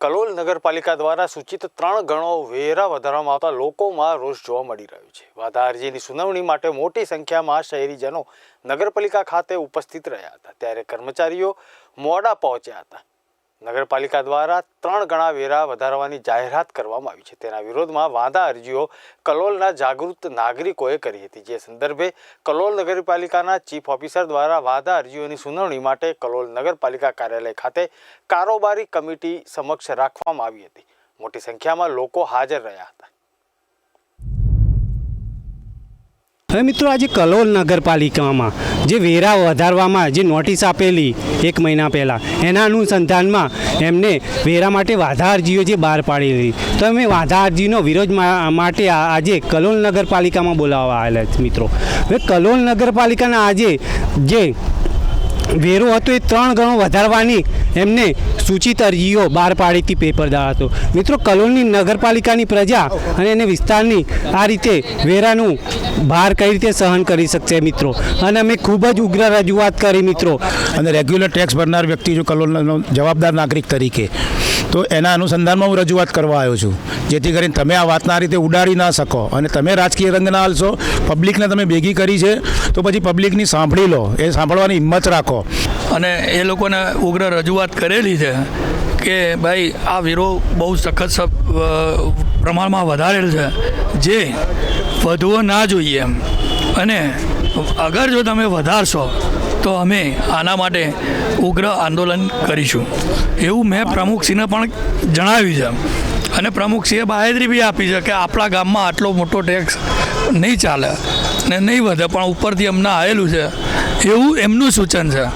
કલોલ નગરપાલિકા દ્વારા સૂચિત ત્રણ ગણો વેરા વધારવામાં આવતા લોકોમાં રોષ જોવા મળી રહ્યો છે. વાધા અરજીની સુનાવણી માટે મોટી સંખ્યામાં શહેરીજનો નગરપાલિકા ખાતે ઉપસ્થિત રહ્યા હતા. ત્યારે કર્મચારીઓ મોડા પહોંચ્યા હતા. નગરપાલિકા દ્વારા ત્રણ ગણા વેરા વધારવાની જાહેરાત કરવામાં આવી છે. તેના વિરોધમાં વાંધા અરજીઓ કલોલના જાગૃત નાગરિકોએ કરી હતી. જે સંદર્ભે કલોલ નગરપાલિકાના ચીફ ઓફિસર દ્વારા વાંધા અરજીઓની સુનાવણી માટે કલોલ નગરપાલિકા કાર્યાલય ખાતે કારોબારી કમિટી સમક્ષ રાખવામાં આવી હતી. મોટી સંખ્યામાં લોકો હાજર રહ્યા હતા. હવે મિત્રો આજે કલોલ નગરપાલિકામાં જે વેરા વધારવામાં જે નોટિસ આપેલી એક મહિના પહેલાં, એના અનુસંધાનમાં એમને વેરા માટે વાધા અરજીઓ જે બહાર પાડેલી. તો અમે વાધા અરજીનો વિરોધ માટે આજે કલોલ નગરપાલિકામાં બોલાવવા આવેલા છે મિત્રો. હવે કલોલ નગરપાલિકાના આજે જે વેરો હતો એ ત્રણ ગણો વધારવાની એમને સૂચિત અરજીઓ બહાર પાડી હતી પેપર દ્વારા હતો મિત્રો કલોલની નગરપાલિકાની પ્રજા અને એને વિસ્તારની આ રીતે વેરાનું ભાર કઈ રીતે સહન કરી શકશે મિત્રો? અને અમે ખૂબ જ ઉગ્ર રજૂઆત કરી મિત્રો. અને રેગ્યુલર ટેક્સ ભરનાર વ્યક્તિ જો કલોલનો જવાબદાર નાગરિક તરીકે. તો એના અનુસંધાનમાં હું રજૂઆત કરવા આવ્યો છું. જેથી કરીને તમે આ વાતના રીતે ઉડાડી ના શકો અને તમે રાજકીય રંગ ના હાલશો, પબ્લિકને તમે ભેગી કરી છે, તો પછી પબ્લિકની સાંભળી લો, એ સાંભળવાની હિંમત રાખો. અને એ લોકોને ઉગ્ર રજૂઆત કરેલી છે કે ભાઈ, આ વીરો બહુ સખત પ્રમાણમાં વધારેલ છે. જે વધવો ના જોઈએ એમ. અને અગર જો તમે વધારશો, તો અમે આના માટે ઉગ્ર આંદોલન કરીશું. એવું મેં પ્રમુખસિંહને પણ જણાવ્યું છે. અને પ્રમુખસિંહે બાહેદરી બી આપી છે કે આપણા ગામમાં આટલો મોટો ટેક્સ નહીં ચાલે ને નહીં વધે, પણ ઉપરથી અમને આવેલું છે. એવું એમનું સૂચન છે.